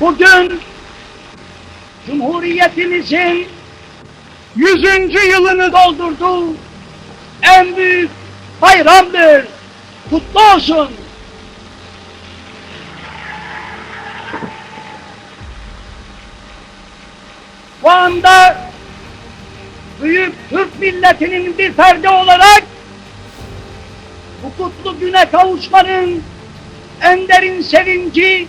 Bugün Cumhuriyetimizin 100. yılını doldurdu. En büyük bayramdır. Kutlu olsun. Bu anda büyük Türk milletinin bir ferdi olarak bu kutlu güne kavuşmanın en derin sevinci